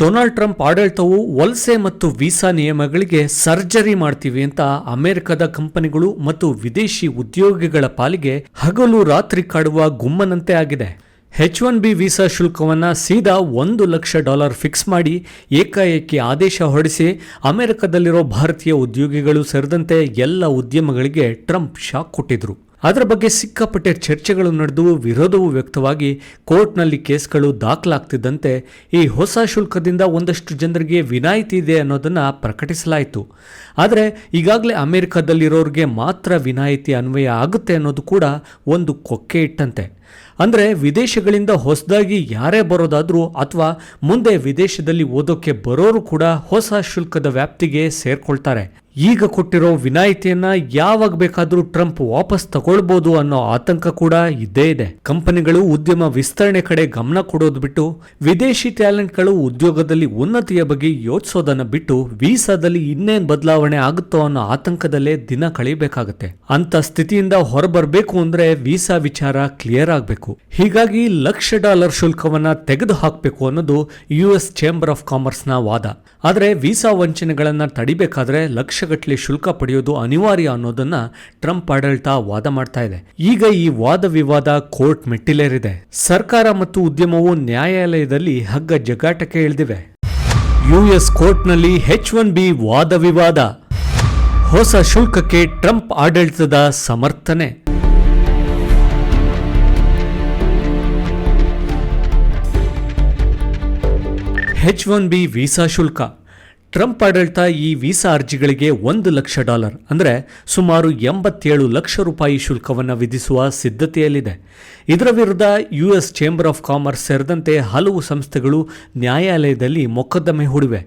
Donald Trump ಆಡಳಿತವು ವಲಸೆ ಮತ್ತು ವೀಸಾ ನಿಯಮಗಳಿಗೆ ಸರ್ಜರಿ ಮಾಡ್ತೀವಿ ಅಂತ ಅಮೆರಿಕದ ಕಂಪನಿಗಳು ಮತ್ತು ವಿದೇಶಿ ಉದ್ಯೋಗಿಗಳ ಪಾಲಿಗೆ ಹಗಲು ರಾತ್ರಿ ಕಾಡುವ ಗುಮ್ಮನಂತೆ ಆಗಿದೆ. ಹೆಚ್ ಒನ್ ಬಿ ವೀಸಾ ಶುಲ್ಕವನ್ನು ಸೀದಾ ಒಂದು ಲಕ್ಷ ಡಾಲರ್ ಫಿಕ್ಸ್ ಮಾಡಿ ಏಕಾಏಕಿ ಆದೇಶ ಹೊರಡಿಸಿ ಅಮೆರಿಕದಲ್ಲಿರೋ ಭಾರತೀಯ ಉದ್ಯೋಗಿಗಳು ಸೇರಿದಂತೆ ಎಲ್ಲ ಉದ್ಯಮಗಳಿಗೆ ಟ್ರಂಪ್ ಶಾಕ್ ಕೊಟ್ಟಿದ್ರು. ಅದರ ಬಗ್ಗೆ ಸಿಕ್ಕಾಪಟ್ಟೆ ಚರ್ಚೆಗಳು ನಡೆದು ವಿರೋಧವೂ ವ್ಯಕ್ತವಾಗಿ ಕೋರ್ಟ್ನಲ್ಲಿ ಕೇಸ್ಗಳು ದಾಖಲಾಗ್ತಿದ್ದಂತೆ ಈ ಹೊಸ ಶುಲ್ಕದಿಂದ ಒಂದಷ್ಟು ಜನರಿಗೆ ವಿನಾಯಿತಿ ಇದೆ ಅನ್ನೋದನ್ನು ಪ್ರಕಟಿಸಲಾಯಿತು. ಆದರೆ ಈಗಾಗಲೇ ಅಮೆರಿಕದಲ್ಲಿರೋರಿಗೆ ಮಾತ್ರ ವಿನಾಯಿತಿ ಅನ್ವಯ ಆಗುತ್ತೆ ಅನ್ನೋದು ಕೂಡ ಒಂದು ಕೊಕ್ಕೆ ಇಟ್ಟಂತೆ. ಅಂದರೆ ವಿದೇಶಗಳಿಂದ ಹೊಸದಾಗಿ ಯಾರೇ ಬರೋದಾದರೂ ಅಥವಾ ಮುಂದೆ ವಿದೇಶದಲ್ಲಿ ಓದೋಕ್ಕೆ ಬರೋರು ಕೂಡ ಹೊಸ ಶುಲ್ಕದ ವ್ಯಾಪ್ತಿಗೆ ಸೇರ್ಕೊಳ್ತಾರೆ. ಈಗ ಕೊಟ್ಟಿರೋ ವಿನಾಯಿತಿಯನ್ನ ಯಾವಾಗ ಬೇಕಾದರೂ ಟ್ರಂಪ್ ವಾಪಸ್ ತಗೊಳ್ಬೋದು ಅನ್ನೋ ಆತಂಕ ಕೂಡ ಇದ್ದೇ ಇದೆ. ಕಂಪನಿಗಳು ಉದ್ಯಮ ವಿಸ್ತರಣೆ ಕಡೆ ಗಮನ ಕೊಡೋದು ಬಿಟ್ಟು ವಿದೇಶಿ ಟ್ಯಾಲೆಂಟ್ಗಳು ಉದ್ಯೋಗದಲ್ಲಿ ಉನ್ನತಿಯ ಬಗ್ಗೆ ಯೋಚಿಸೋದನ್ನ ಬಿಟ್ಟು ವೀಸಾದಲ್ಲಿ ಇನ್ನೇನ್ ಬದಲಾವಣೆ ಆಗುತ್ತೋ ಅನ್ನೋ ಆತಂಕದಲ್ಲೇ ದಿನ ಕಳೆಯಬೇಕಾಗತ್ತೆ ಅಂತ ಸ್ಥಿತಿಯಿಂದ ಹೊರಬರಬೇಕು ಅಂದ್ರೆ ವೀಸಾ ವಿಚಾರ ಕ್ಲಿಯರ್ ಆಗಬೇಕು. ಹೀಗಾಗಿ ಲಕ್ಷ ಡಾಲರ್ ಶುಲ್ಕವನ್ನ ತೆಗೆದು ಹಾಕಬೇಕು ಅನ್ನೋದು ಯು ಎಸ್ ಚೇಂಬರ್ ಆಫ್ ಕಾಮರ್ಸ್ನ ವಾದ. ಆದರೆ ವೀಸಾ ವಂಚನೆಗಳನ್ನ ತಡಿಬೇಕಾದ್ರೆ ಲಕ್ಷಗಟ್ಟಲೆ ಶುಲ್ಕ ಪಡೆಯೋದು ಅನಿವಾರ್ಯ ಅನ್ನೋದನ್ನ ಟ್ರಂಪ್ ಆಡಳಿತ ವಾದ ಮಾಡ್ತಾ ಇದೆ. ಈಗ ಈ ವಾದ ವಿವಾದ ಕೋರ್ಟ್ ಮೆಟ್ಟಿಲೇರಿದೆ. ಸರ್ಕಾರ ಮತ್ತು ಉದ್ಯಮವು ನ್ಯಾಯಾಲಯದಲ್ಲಿ ಹಗ್ಗ ಜಗಾಟಕ್ಕೆ ಇಳಿದಿವೆ. ಯುಎಸ್ ಕೋರ್ಟ್ನಲ್ಲಿ ಹೆಚ್ ಒನ್ ಬಿ ವಾದ ವಿವಾದ. ಹೊಸ ಶುಲ್ಕಕ್ಕೆ ಟ್ರಂಪ್ ಆಡಳಿತದ ಸಮರ್ಥನೆ. ಎಚ್ ಒನ್ ಬಿ ವೀಸಾ ಶುಲ್ಕ. ಟ್ರಂಪ್ ಆಡಳಿತ ಈ ವೀಸಾ ಅರ್ಜಿಗಳಿಗೆ ಒಂದು ಲಕ್ಷ ಡಾಲರ್, ಅಂದರೆ ಸುಮಾರು ಎಂಬತ್ತೇಳು ಲಕ್ಷ ರೂಪಾಯಿ ಶುಲ್ಕವನ್ನು ವಿಧಿಸುವ ಸಿದ್ಧತೆಯಲ್ಲಿದೆ. ಇದರ ವಿರುದ್ಧ U S chamber of commerce ಸೇರಿದಂತೆ ಹಲವು ಸಂಸ್ಥೆಗಳು ನ್ಯಾಯಾಲಯದಲ್ಲಿ ಮೊಕದ್ದಮೆ ಹೂಡಿವೆ.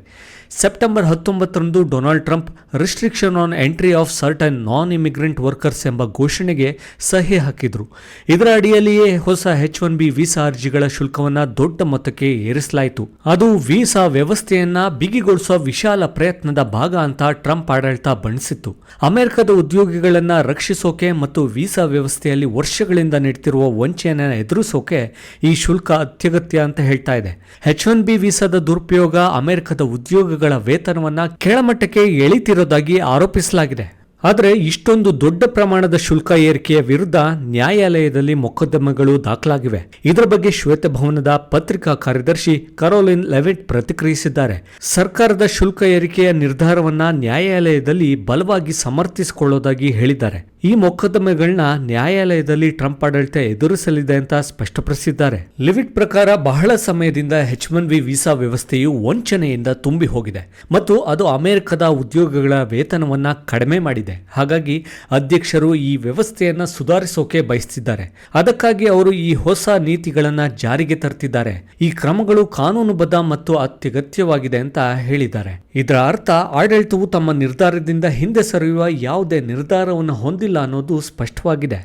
ಸೆಪ್ಟೆಂಬರ್ ಹತ್ತೊಂಬತ್ತರಂದು Donald Trump restriction on entry of certain non immigrant workers ಎಂಬ ಘೋಷಣೆಗೆ ಸಹಿ ಹಾಕಿದ್ರು. ಇದರ ಅಡಿಯಲ್ಲಿಯೇ ಹೊಸ ಹೆಚ್ ಒನ್ ಬಿ ವೀಸಾ ಅರ್ಜಿಗಳ ಶುಲ್ಕವನ್ನ ದೊಡ್ಡ ಮೊತ್ತಕ್ಕೆ ಏರಿಸಲಾಯಿತು. ಅದು ವೀಸಾ ವ್ಯವಸ್ಥೆಯನ್ನ ಬಿಗಿಗೊಳಿಸುವ ವಿಶಾಲ ಪ್ರಯತ್ನದ ಭಾಗ ಅಂತ ಟ್ರಂಪ್ ಆಡಳಿತ ಬಣ್ಣಿಸಿತ್ತು ಅಮೆರಿಕದ ಉದ್ಯೋಗಿಗಳನ್ನ ರಕ್ಷಿಸೋಕೆ ಮತ್ತು ವೀಸಾ ವ್ಯವಸ್ಥೆಯಲ್ಲಿ ವರ್ಷಗಳಿಂದ ನೀಡ್ತಿರುವ ವಂಚನೆಯನ್ನು ಎದುರಿಸೋಕೆ ಈ ಶುಲ್ಕ ಅತ್ಯಗತ್ಯ ಅಂತ ಹೇಳ್ತಾ ಇದೆ. ಹೆಚ್ ಒನ್ ಬಿ ವೀಸಾದ ದುರುಪಯೋಗ ಅಮೆರಿಕದ ಉದ್ಯೋಗಗಳ ವೇತನವನ್ನ ಕೆಳಮಟ್ಟಕ್ಕೆ ಎಳಿತಿರೋದಾಗಿ ಆರೋಪಿಸಲಾಗಿದೆ. ಆದರೆ ಇಷ್ಟೊಂದು ದೊಡ್ಡ ಪ್ರಮಾಣದ ಶುಲ್ಕ ಏರಿಕೆಯ ವಿರುದ್ಧ ನ್ಯಾಯಾಲಯದಲ್ಲಿ ಮೊಕದ್ದಮೆಗಳು ದಾಖಲಾಗಿವೆ. ಇದರ ಬಗ್ಗೆ ಶ್ವೇತಭವನದ ಪತ್ರಿಕಾ ಕಾರ್ಯದರ್ಶಿ ಕರೋಲಿನ್ ಲೆವಿಟ್ ಪ್ರತಿಕ್ರಿಯಿಸಿದ್ದಾರೆ. ಸರ್ಕಾರದ ಶುಲ್ಕ ಏರಿಕೆಯ ನಿರ್ಧಾರವನ್ನ ನ್ಯಾಯಾಲಯದಲ್ಲಿ ಬಲವಾಗಿ ಸಮರ್ಥಿಸಿಕೊಳ್ಳೋದಾಗಿ ಹೇಳಿದ್ದಾರೆ. ಈ ಮೊಕದ್ದಮೆಗಳನ್ನ ನ್ಯಾಯಾಲಯದಲ್ಲಿ ಟ್ರಂಪ್ ಆಡಳಿತ ಎದುರಿಸಲಿದೆ ಅಂತ ಸ್ಪಷ್ಟಪಡಿಸಿದ್ದಾರೆ. ಲಿವಿಟ್ ಪ್ರಕಾರ ಬಹಳ ಸಮಯದಿಂದ ಎಚ್ ಒನ್ ವಿ ವೀಸಾ ವ್ಯವಸ್ಥೆಯು ವಂಚನೆಯಿಂದ ತುಂಬಿ ಹೋಗಿದೆ ಮತ್ತು ಅದು ಅಮೆರಿಕದ ಉದ್ಯೋಗಗಳ ವೇತನವನ್ನ ಕಡಿಮೆ ಮಾಡಿದೆ. ಇದೆ. ಹಾಗಾಗಿ ಅಧ್ಯಕ್ಷರು ಈ ವ್ಯವಸ್ಥೆಯನ್ನು ಸುಧಾರಿಸೋಕೆ ಬಯಸ್ತಿದ್ದಾರೆ. ಅದಕ್ಕಾಗಿ ಅವರು ಈ ಹೊಸ ನೀತಿಗಳನ್ನು ಜಾರಿಗೆ ತರ್ತಿದ್ದಾರೆ. ಈ ಕ್ರಮಗಳು ಕಾನೂನುಬದ್ಧ ಮತ್ತು ಅತ್ಯಗತ್ಯವಾಗಿದೆ ಅಂತ ಹೇಳಿದ್ದಾರೆ. ಇದರ ಅರ್ಥ ಆಡಳಿತವು ತಮ್ಮ ನಿರ್ಧಾರದಿಂದ ಹಿಂದೆ ಸರಿಯುವ ಯಾವುದೇ ನಿರ್ಧಾರವನ್ನು ಹೊಂದಿಲ್ಲ ಅನ್ನೋದು ಸ್ಪಷ್ಟವಾಗಿದೆ.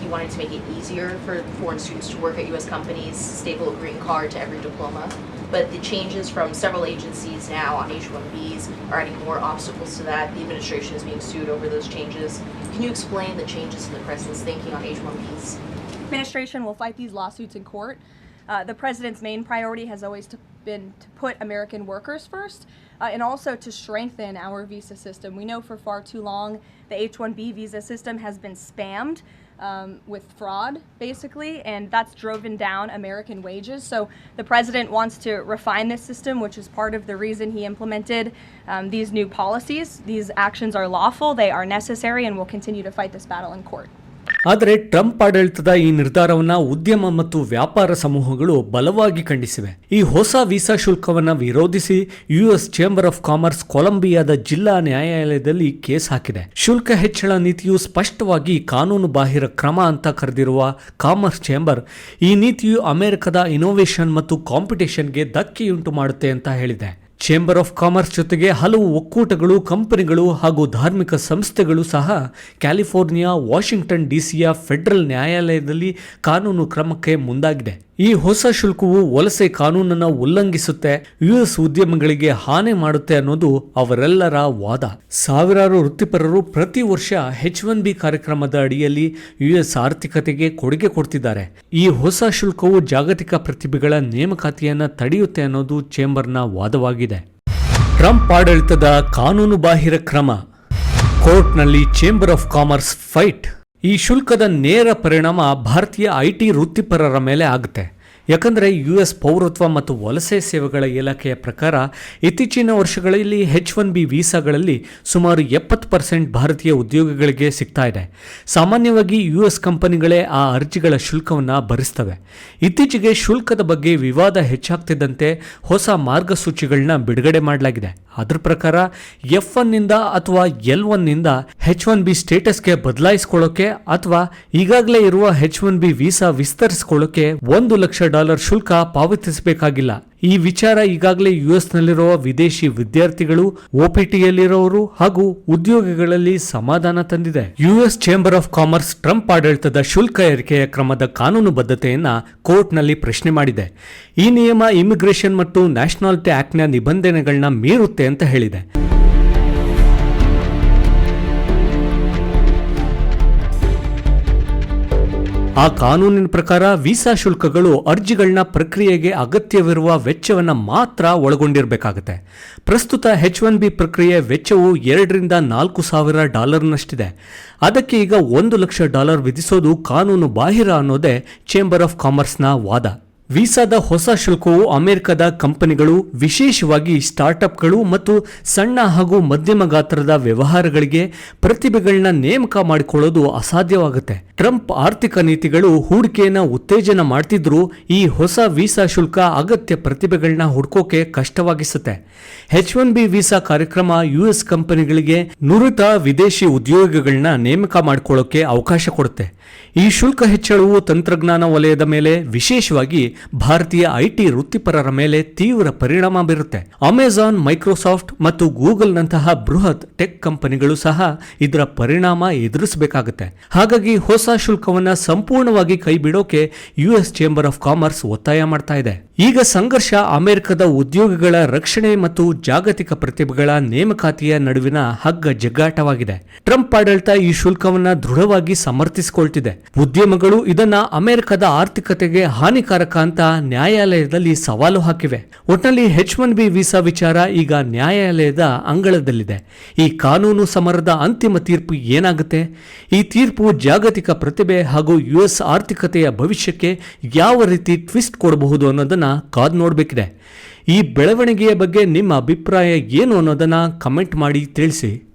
He wanted to make it easier for foreign students to work at U.S. companies, staple a green card to every diploma. But the changes from several agencies now on H-1Bs are adding more obstacles to that. The administration is being sued over those changes. Can you explain the changes in the president's thinking on H-1Bs? administration will fight these lawsuits in court. Uh, the president's main priority has always to, been to put American workers first uh, and also to strengthen our visa system. We know for far too long the H 1B visa system has been spammed. Um, with fraud, basically, and that's driven down American wages. So the president wants to refine this system, which is part of the reason he implemented um, these new policies. These actions are lawful, they are necessary, and we'll continue to fight this battle in court. ಆದರೆ Trump ಆಡಳಿತದ ಈ ನಿರ್ಧಾರವನ್ನ ಉದ್ಯಮ ಮತ್ತು ವ್ಯಾಪಾರ ಸಮೂಹಗಳು ಬಲವಾಗಿ ಖಂಡಿಸಿವೆ. ಈ ಹೊಸ ವೀಸಾ ಶುಲ್ಕವನ್ನು ವಿರೋಧಿಸಿ ಯುಎಸ್ ಚೇಂಬರ್ ಆಫ್ ಕಾಮರ್ಸ್ ಕೊಲಂಬಿಯಾದ ಜಿಲ್ಲಾ ನ್ಯಾಯಾಲಯದಲ್ಲಿ ಕೇಸ್ ಹಾಕಿದೆ. ಶುಲ್ಕ ಹೆಚ್ಚಳ ನೀತಿಯು ಸ್ಪಷ್ಟವಾಗಿ ಕಾನೂನು ಬಾಹಿರ ಕ್ರಮ ಅಂತ ಕರೆದಿರುವ ಕಾಮರ್ಸ್ ಚೇಂಬರ್ ಈ ನೀತಿಯು ಅಮೆರಿಕದ ಇನೋವೇಷನ್ ಮತ್ತು ಕಾಂಪಿಟೇಷನ್ಗೆ ಧಕ್ಕೆಯುಂಟು ಮಾಡುತ್ತೆ ಅಂತ ಹೇಳಿದೆ. ಚೇಂಬರ್ ಆಫ್ ಕಾಮರ್ಸ್ ಜೊತೆಗೆ ಹಲವು ಒಕ್ಕೂಟಗಳು, ಕಂಪನಿಗಳು ಹಾಗೂ ಧಾರ್ಮಿಕ ಸಂಸ್ಥೆಗಳು ಸಹ ಕ್ಯಾಲಿಫೋರ್ನಿಯಾ ವಾಷಿಂಗ್ಟನ್ ಡಿಸಿಯ ಫೆಡರಲ್ ನ್ಯಾಯಾಲಯದಲ್ಲಿ ಕಾನೂನು ಕ್ರಮಕ್ಕೆ ಮುಂದಾಗಿದೆ. ಈ ಹೊಸ ಶುಲ್ಕವು ವಲಸೆ ಕಾನೂನನ್ನು ಉಲ್ಲಂಘಿಸುತ್ತೆ ಯುಎಸ್ ಉದ್ಯಮಗಳಿಗೆ ಹಾನಿ ಮಾಡುತ್ತೆ ಅನ್ನೋದು ಅವರೆಲ್ಲರ ವಾದ. ಸಾವಿರಾರು ವೃತ್ತಿಪರರು ಪ್ರತಿ ವರ್ಷ ಎಚ್ ಒನ್ ಬಿ ಕಾರ್ಯಕ್ರಮದ ಅಡಿಯಲ್ಲಿ ಯುಎಸ್ ಆರ್ಥಿಕತೆಗೆ ಕೊಡುಗೆ ಕೊಡ್ತಿದ್ದಾರೆ. ಈ ಹೊಸ ಶುಲ್ಕವು ಜಾಗತಿಕ ಪ್ರತಿಭೆಗಳ ನೇಮಕಾತಿಯನ್ನು ತಡೆಯುತ್ತೆ ಅನ್ನೋದು ಚೇಂಬರ್ನ ವಾದವಾಗಿದೆ. ಟ್ರಂಪ್ ಆಡಳಿತದ ಕಾನೂನು ಬಾಹಿರ ಕ್ರಮ. ಕೋರ್ಟ್ನಲ್ಲಿ ಚೇಂಬರ್ ಆಫ್ ಕಾಮರ್ಸ್ ಫೈಟ್ ಈ ಶುಲ್ಕದ ನೇರ ಪರಿಣಾಮ ಭಾರತೀಯ ಐಟಿ ವೃತ್ತಿಪರರ ಮೇಲೆ ಆಗುತ್ತೆ. ಯಾಕಂದರೆ ಯು ಎಸ್ ಪೌರತ್ವ ಮತ್ತು ವಲಸೆ ಸೇವೆಗಳ ಇಲಾಖೆಯ ಪ್ರಕಾರ ಇತ್ತೀಚಿನ ವರ್ಷಗಳಲ್ಲಿ ಹೆಚ್ ಒನ್ ಬಿ ವೀಸಾಗಳಲ್ಲಿ ಸುಮಾರು ಎಪ್ಪತ್ತು ಪರ್ಸೆಂಟ್ ಭಾರತೀಯ ಉದ್ಯೋಗಿಗಳಿಗೆ ಸಿಗ್ತಾ ಇದೆ. ಸಾಮಾನ್ಯವಾಗಿ ಯು ಎಸ್ ಕಂಪನಿಗಳೇ ಆ ಅರ್ಜಿಗಳ ಶುಲ್ಕವನ್ನು ಭರಿಸ್ತವೆ. ಇತ್ತೀಚೆಗೆ ಶುಲ್ಕದ ಬಗ್ಗೆ ವಿವಾದ ಹೆಚ್ಚಾಗ್ತಿದ್ದಂತೆ ಹೊಸ ಮಾರ್ಗಸೂಚಿಗಳನ್ನ ಬಿಡುಗಡೆ ಮಾಡಲಾಗಿದೆ. ಅದರ ಪ್ರಕಾರ ಎಫ್ ಒನ್ನಿಂದ ಅಥವಾ ಎಲ್ ಒನ್ನಿಂದ ಹೆಚ್ ಒನ್ ಬಿ ಸ್ಟೇಟಸ್ಗೆ ಬದಲಾಯಿಸ್ಕೊಳ್ಳೋಕೆ ಅಥವಾ ಈಗಾಗಲೇ ಇರುವ ಹೆಚ್ ಒನ್ ಬಿ ವೀಸಾ ವಿಸ್ತರಿಸಿಕೊಳ್ಳೋಕೆ ಒಂದು ಲಕ್ಷ ಶುಲ್ಕ ಪಾವತಿಸಬೇಕಾಗಿಲ್ಲ. ಈ ವಿಚಾರ ಈಗಾಗಲೇ ಯುಎಸ್ನಲ್ಲಿರುವ ವಿದೇಶಿ ವಿದ್ಯಾರ್ಥಿಗಳು ಒಪಿಟಿಯಲ್ಲಿರೋರು ಹಾಗೂ ಉದ್ಯೋಗಿಗಳಲ್ಲಿ ಸಮಾಧಾನ ತಂದಿದೆ. US chamber of commerce Trump ಆಡಳಿತದ ಶುಲ್ಕ ಏರಿಕೆಯ ಕ್ರಮದ ಕಾನೂನುಬದ್ಧತೆಯನ್ನ ಕೋರ್ಟ್ನಲ್ಲಿ ಪ್ರಶ್ನೆ ಮಾಡಿದೆ. ಈ ನಿಯಮ ಇಮಿಗ್ರೇಷನ್ ಮತ್ತು ನ್ಯಾಷನಾಲಿಟಿ ಆಕ್ಟ್ನ ನಿಬಂಧನೆಗಳನ್ನ ಮೀರುತ್ತೆ ಅಂತ ಹೇಳಿದೆ. ಆ ಕಾನೂನಿನ ಪ್ರಕಾರ ವೀಸಾ ಶುಲ್ಕಗಳು ಅರ್ಜಿಗಳನ್ನ ಪ್ರಕ್ರಿಯೆಗೆ ಅಗತ್ಯವಿರುವ ವೆಚ್ಚವನ್ನು ಮಾತ್ರ ಒಳಗೊಂಡಿರಬೇಕಾಗುತ್ತೆ. ಪ್ರಸ್ತುತ ಹೆಚ್ ಒನ್ ಬಿ ಪ್ರಕ್ರಿಯೆ ವೆಚ್ಚವು ಎರಡರಿಂದ ನಾಲ್ಕು ಸಾವಿರ ಡಾಲರ್ನಷ್ಟಿದೆ. ಅದಕ್ಕೆ ಈಗ ಒಂದು ಲಕ್ಷ ಡಾಲರ್ ವಿಧಿಸೋದು ಕಾನೂನು ಬಾಹಿರ ಅನ್ನೋದೇ ಚೇಂಬರ್ ಆಫ್ ಕಾಮರ್ಸ್ನ ವಾದ. ವೀಸಾದ ಹೊಸ ಶುಲ್ಕವು ಅಮೆರಿಕದ ಕಂಪನಿಗಳು, ವಿಶೇಷವಾಗಿ ಸ್ಟಾರ್ಟ್ಅಪ್ಗಳು ಮತ್ತು ಸಣ್ಣ ಹಾಗೂ ಮಧ್ಯಮ ಗಾತ್ರದ ವ್ಯವಹಾರಗಳಿಗೆ ಪ್ರತಿಭೆಗಳನ್ನ ನೇಮಕ ಮಾಡಿಕೊಳ್ಳೋದು ಅಸಾಧ್ಯವಾಗುತ್ತೆ. ಟ್ರಂಪ್ ಆರ್ಥಿಕ ನೀತಿಗಳು ಹೂಡಿಕೆಯನ್ನು ಉತ್ತೇಜನ ಮಾಡ್ತಿದ್ರೂ ಈ ಹೊಸ ವೀಸಾ ಶುಲ್ಕ ಅಗತ್ಯ ಪ್ರತಿಭೆಗಳನ್ನ ಹುಡುಕೋಕೆ ಕಷ್ಟವಾಗಿಸುತ್ತೆ. ಹೆಚ್ ಒನ್ ಬಿ ವೀಸಾ ಕಾರ್ಯಕ್ರಮ ಯುಎಸ್ ಕಂಪನಿಗಳಿಗೆ ನುರಿತ ವಿದೇಶಿ ಉದ್ಯೋಗಿಗಳನ್ನ ನೇಮಕ ಮಾಡಿಕೊಳ್ಳೋಕೆ ಅವಕಾಶ ಕೊಡುತ್ತೆ. ಈ ಶುಲ್ಕ ಹೆಚ್ಚಳವು ತಂತ್ರಜ್ಞಾನ ವಲಯದ ಮೇಲೆ ವಿಶೇಷವಾಗಿ ಭಾರತೀಯ ಐಟಿ ವೃತ್ತಿಪರರ ಮೇಲೆ ತೀವ್ರ ಪರಿಣಾಮ ಬೀರುತ್ತೆ. ಅಮೆಜಾನ್ ಮೈಕ್ರೋಸಾಫ್ಟ್ ಮತ್ತು ಗೂಗಲ್ ನಂತಹ ಬೃಹತ್ ಟೆಕ್ ಕಂಪನಿಗಳು ಸಹ ಇದರ ಪರಿಣಾಮ ಎದುರಿಸಬೇಕಾಗುತ್ತೆ. ಹಾಗಾಗಿ ಹೊಸ ಶುಲ್ಕವನ್ನ ಸಂಪೂರ್ಣವಾಗಿ ಕೈಬಿಡೋಕೆ ಯುಎಸ್ ಚೇಂಬರ್ ಆಫ್ ಕಾಮರ್ಸ್ ಒತ್ತಾಯ ಮಾಡ್ತಾ ಇದೆ. ಈಗ ಸಂಘರ್ಷ ಅಮೆರಿಕದ ಉದ್ಯೋಗಿಗಳ ರಕ್ಷಣೆ ಮತ್ತು ಜಾಗತಿಕ ಪ್ರತಿಭೆಗಳ ನೇಮಕಾತಿಯ ನಡುವಿನ ಹಗ್ಗ ಜಗ್ಗಾಟವಾಗಿದೆ ಟ್ರಂಪ್ ಆಡಳಿತ ಈ ಶುಲ್ಕವನ್ನ ದೃಢವಾಗಿ ಸಮರ್ಥಿಸಿಕೊಳ್ತಿದೆ. ಉದ್ಯಮಗಳು ಇದನ್ನ ಅಮೆರಿಕದ ಆರ್ಥಿಕತೆಗೆ ಹಾನಿಕಾರಕ ಅಂತ ನ್ಯಾಯಾಲಯದಲ್ಲಿ ಸವಾಲು ಹಾಕಿವೆ. ಒಟ್ನಲ್ಲಿ ಹೆಚ್ ಒನ್ ಬಿ ವೀಸಾ ವಿಚಾರ ಈಗ ನ್ಯಾಯಾಲಯದ ಅಂಗಳದಲ್ಲಿದೆ. ಈ ಕಾನೂನು ಸಮರದ ಅಂತಿಮ ತೀರ್ಪು ಏನಾಗುತ್ತೆ? ಈ ತೀರ್ಪು ಜಾಗತಿಕ ಪ್ರತಿಭೆ ಹಾಗೂ ಯುಎಸ್ ಆರ್ಥಿಕತೆಯ ಭವಿಷ್ಯಕ್ಕೆ ಯಾವ ರೀತಿ ಟ್ವಿಸ್ಟ್ ಕೊಡಬಹುದು ಅನ್ನೋದನ್ನ ಕಾದು ನೋಡಬೇಕಿದೆ. ಈ ಬೆಳವಣಿಗೆಯ ಬಗ್ಗೆ ನಿಮ್ಮ ಅಭಿಪ್ರಾಯ ಏನು ಅನ್ನೋದನ್ನ ಕಮೆಂಟ್ ಮಾಡಿ ತಿಳಿಸಿ.